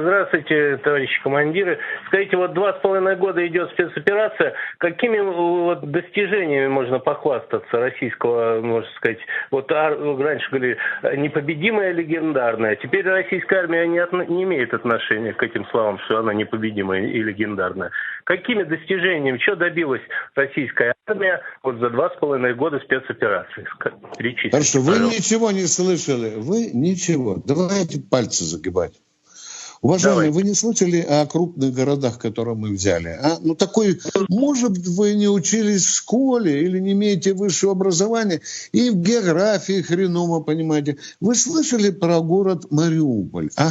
Здравствуйте, товарищи командиры. Скажите, вот два с половиной года идет спецоперация. Какими вот достижениями можно похвастаться российского, можно сказать, вот раньше говорили, непобедимая, легендарная. Теперь российская армия не, от, не имеет отношения к этим словам, что она непобедимая и легендарная. Какими достижениями, что добилась российская армия вот за два с половиной года спецоперации? Хорошо, вы ничего не слышали, вы ничего. Давайте пальцы загибать. Уважаемые, Давай. вы не слышали о крупных городах, которые мы взяли? А? Ну, такой, может, вы не учились в школе или не имеете высшего образования, и в географии хреново, понимаете. Вы слышали про город Мариуполь, а?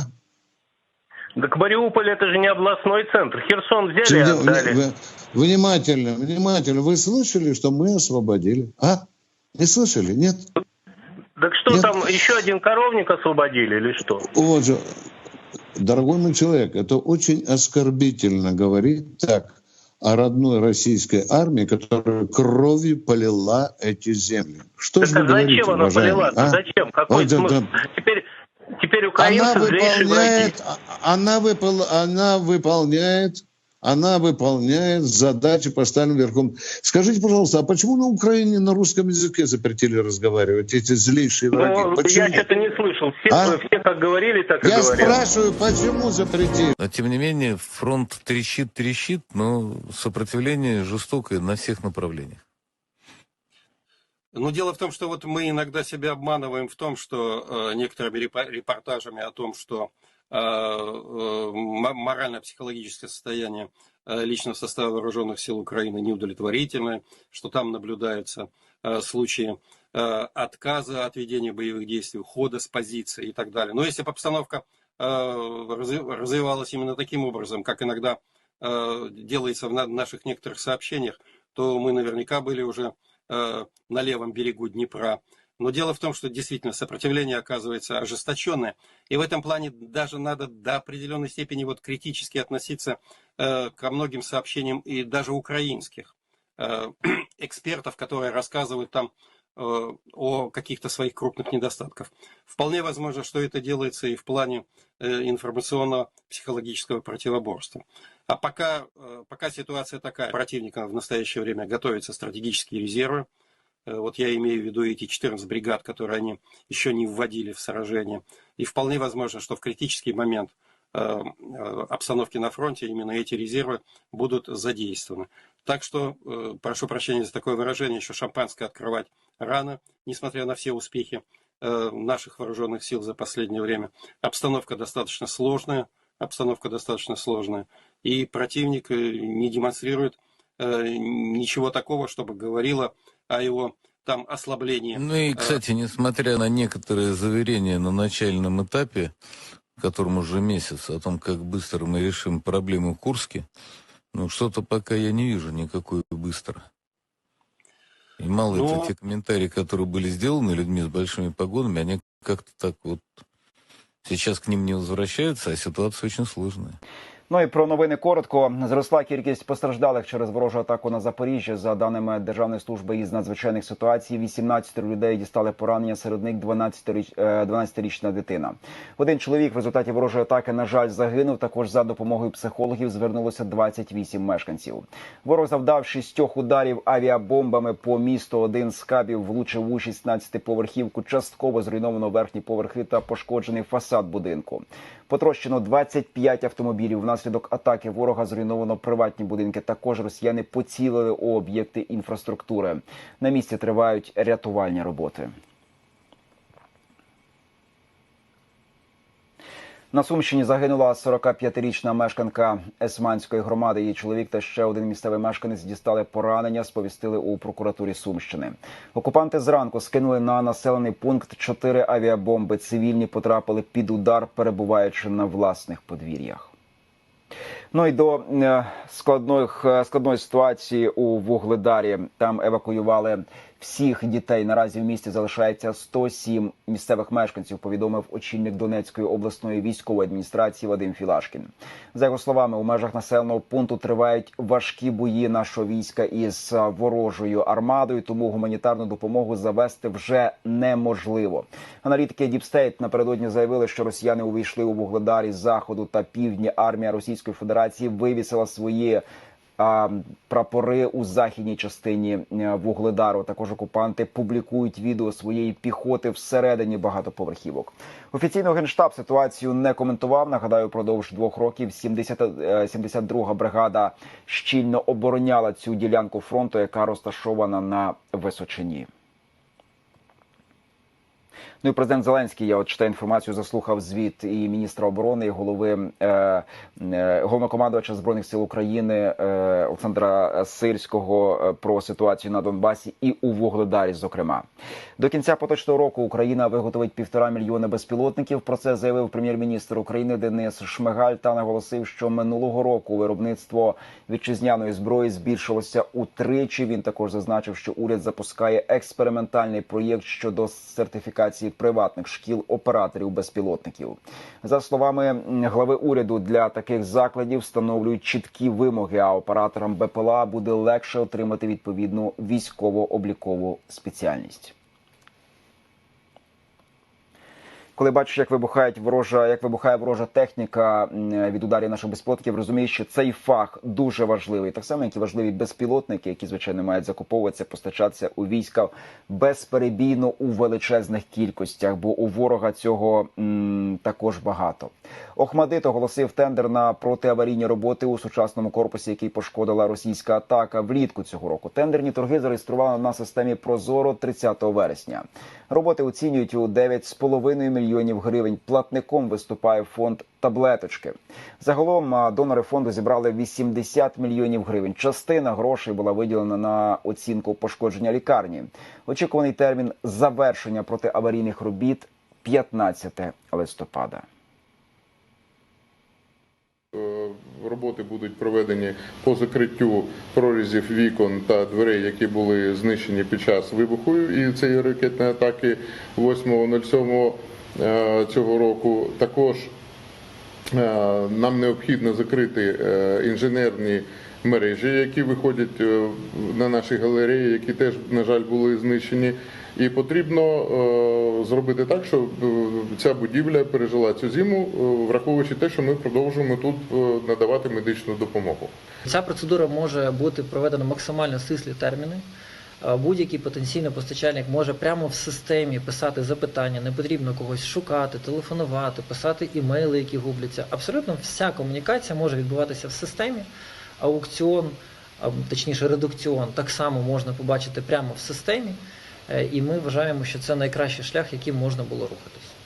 Так Мариуполь это же не областной центр. Херсон взяли и отдали. Внимательно, внимательно. Вы слышали, что мы освободили? А? Не слышали? Нет? Так что Нет? там, еще один коровник освободили или что? Вот же. Дорогой мой человек, это очень оскорбительно говорить так о родной российской армии, которая кровью полила эти земли. Что так же а зачем говорите, она уважаемый? полила? А? Зачем? Какой вот, смысл? Да, Теперь, теперь украинцы она выполняет, она, выпол, она выполняет она выполняет задачи, поставленные верхом. Скажите, пожалуйста, а почему на Украине на русском языке запретили разговаривать эти злейшие враги? Ну, почему? Я что-то не слышал. Все, а? все как говорили, так я и говорят. Я спрашиваю, почему запретили? Но, тем не менее, фронт трещит, трещит, но сопротивление жестокое на всех направлениях. Но дело в том, что вот мы иногда себя обманываем в том, что э, некоторыми репортажами о том, что Э, э, морально-психологическое состояние личного состава вооруженных сил Украины неудовлетворительное, что там наблюдаются случаи отказа от ведения боевых действий, ухода с позиции и так далее. Но если бы обстановка развивалась именно таким образом, как иногда делается в наших некоторых сообщениях, то мы наверняка были уже на левом берегу Днепра, но дело в том, что действительно сопротивление оказывается ожесточенное. И в этом плане даже надо до определенной степени вот критически относиться э, ко многим сообщениям и даже украинских э, экспертов, которые рассказывают там э, о каких-то своих крупных недостатках. Вполне возможно, что это делается и в плане э, информационно-психологического противоборства. А пока, э, пока ситуация такая, противника в настоящее время готовятся стратегические резервы, вот я имею в виду эти 14 бригад, которые они еще не вводили в сражение. И вполне возможно, что в критический момент э, э, обстановки на фронте именно эти резервы будут задействованы. Так что, прошу прощения за такое выражение, еще шампанское открывать рано, несмотря на все успехи наших вооруженных сил за последнее время. Обстановка достаточно сложная, обстановка достаточно сложная, и противник не демонстрирует ничего такого, чтобы говорило о его там ослаблении. Ну и, кстати, несмотря на некоторые заверения на начальном этапе, которым уже месяц, о том, как быстро мы решим проблему в Курске, ну что-то пока я не вижу никакой быстро. И мало Но... это те комментарии, которые были сделаны людьми с большими погонами, они как-то так вот сейчас к ним не возвращаются, а ситуация очень сложная. Ну і про новини коротко зросла кількість постраждалих через ворожу атаку на Запоріжжя. За даними Державної служби із надзвичайних ситуацій, 18 людей дістали поранення. Серед них 12-річна дитина. Один чоловік в результаті ворожої атаки, на жаль, загинув. Також за допомогою психологів звернулося 28 мешканців. Ворог завдав шістьох ударів авіабомбами по місту. Один з кабів влучив у 16-поверхівку. Частково зруйновано верхні поверхи та пошкоджений фасад будинку. Потрощено 25 автомобілів. Внаслідок атаки ворога зруйновано приватні будинки. Також росіяни поцілили у об'єкти інфраструктури. На місці тривають рятувальні роботи. На Сумщині загинула 45-річна мешканка Есманської громади. Її чоловік та ще один місцевий мешканець дістали поранення. Сповістили у прокуратурі Сумщини. Окупанти зранку скинули на населений пункт чотири авіабомби. Цивільні потрапили під удар, перебуваючи на власних подвір'ях. Ну і до е, складної е, складної ситуації у Вугледарі там евакуювали всіх дітей. Наразі в місті залишається 107 місцевих мешканців. Повідомив очільник Донецької обласної військової адміністрації Вадим Філашкін. За його словами, у межах населеного пункту тривають важкі бої нашого війська із е, ворожою армадою, тому гуманітарну допомогу завести вже неможливо. Аналітики Діпстейт напередодні заявили, що росіяни увійшли у вугледарі з заходу та півдня. Армія Російської Федерації вивісила свої. Прапори у західній частині е, вугледару. Також окупанти публікують відео своєї піхоти всередині багатоповерхівок. Офіційно генштаб ситуацію не коментував. Нагадаю, впродовж двох років 70, е, 72-га бригада щільно обороняла цю ділянку фронту, яка розташована на Височині. Ну і президент Зеленський, я от читаю інформацію, заслухав звіт і міністра оборони, і голови е, е, головнокомандувача збройних сил України е, Олександра Сирського е, про ситуацію на Донбасі і у Вугледарі. Зокрема, до кінця поточного року Україна виготовить півтора мільйони безпілотників. Про це заявив прем'єр-міністр України Денис Шмигаль та наголосив, що минулого року виробництво вітчизняної зброї збільшилося утричі. Він також зазначив, що уряд запускає експериментальний проєкт щодо сертифікації приватних шкіл операторів безпілотників. За словами глави уряду, для таких закладів встановлюють чіткі вимоги. А операторам БПЛА буде легше отримати відповідну військово-облікову спеціальність. Коли бачиш, як вибухають ворожа, як вибухає ворожа техніка від ударів наших безпілотників, розумієш, що цей фах дуже важливий. Так само, як і важливі безпілотники, які звичайно мають закуповуватися, постачатися у війська безперебійно у величезних кількостях, бо у ворога цього м, також багато. Охмадит оголосив тендер на протиаварійні роботи у сучасному корпусі, який пошкодила російська атака влітку цього року. Тендерні торги зареєстрували на системі Прозоро 30 вересня. Роботи оцінюють у 9,5 мільйонів гривень. Платником виступає фонд таблеточки. Загалом донори фонду зібрали 80 мільйонів гривень. Частина грошей була виділена на оцінку пошкодження лікарні. Очікуваний термін завершення протиаварійних робіт 15 листопада. Е, Роботи будуть проведені по закриттю прорізів вікон та дверей, які були знищені під час вибуху і цієї ракетної атаки 8.07 е, цього року. Також е, нам необхідно закрити е, інженерні мережі, які виходять е, на наші галереї, які теж, на жаль, були знищені. І потрібно е, зробити так, щоб е, ця будівля пережила цю зиму, е, враховуючи те, що ми продовжуємо тут е, надавати медичну допомогу. Ця процедура може бути проведена максимально стислі терміни. Е, Будь-який потенційний постачальник може прямо в системі писати запитання, не потрібно когось шукати, телефонувати, писати імейли, які губляться. Абсолютно вся комунікація може відбуватися в системі. Аукціон, а, точніше редукціон, так само можна побачити прямо в системі. Е, І ми вважаємо, що це найкращий шлях, яким можна було рухатись.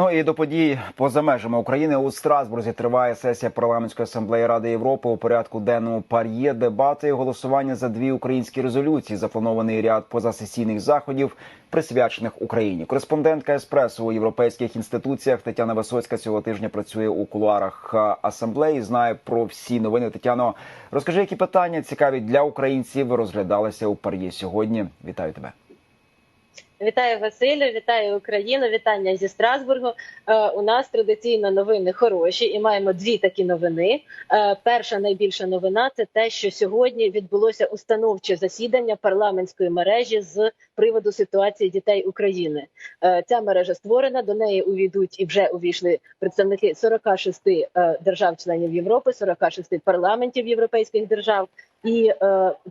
Ну і до подій поза межами України у Страсбурзі триває сесія парламентської асамблеї Ради Європи у порядку денному пар'є дебати і голосування за дві українські резолюції. Запланований ряд позасесійних заходів, присвячених Україні. Кореспондентка еспресо у європейських інституціях Тетяна Висоцька цього тижня працює у кулуарах асамблеї. Знає про всі новини. Тетяно, розкажи, які питання цікаві для українців розглядалися у пар'є сьогодні. Вітаю тебе. Вітаю Василю, вітаю Україну, вітання зі Страсбургу. Е, у нас традиційно новини хороші, і маємо дві такі новини. Е, перша найбільша новина це те, що сьогодні відбулося установче засідання парламентської мережі з приводу ситуації дітей України. Е, ця мережа створена. До неї увійдуть і вже увійшли представники 46 е, держав-членів Європи, 46 парламентів європейських держав. І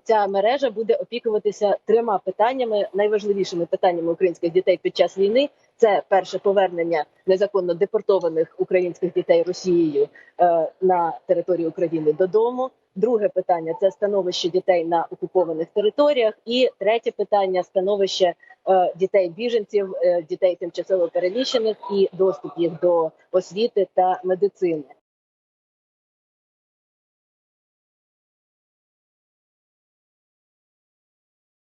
ця мережа буде опікуватися трьома питаннями, найважливішими питаннями українських дітей під час війни. Це перше повернення незаконно депортованих українських дітей Росією е, на територію України додому. Друге питання це становище дітей на окупованих територіях. І третє питання становище е, дітей біженців, е, дітей тимчасово переміщених і доступ їх до освіти та медицини.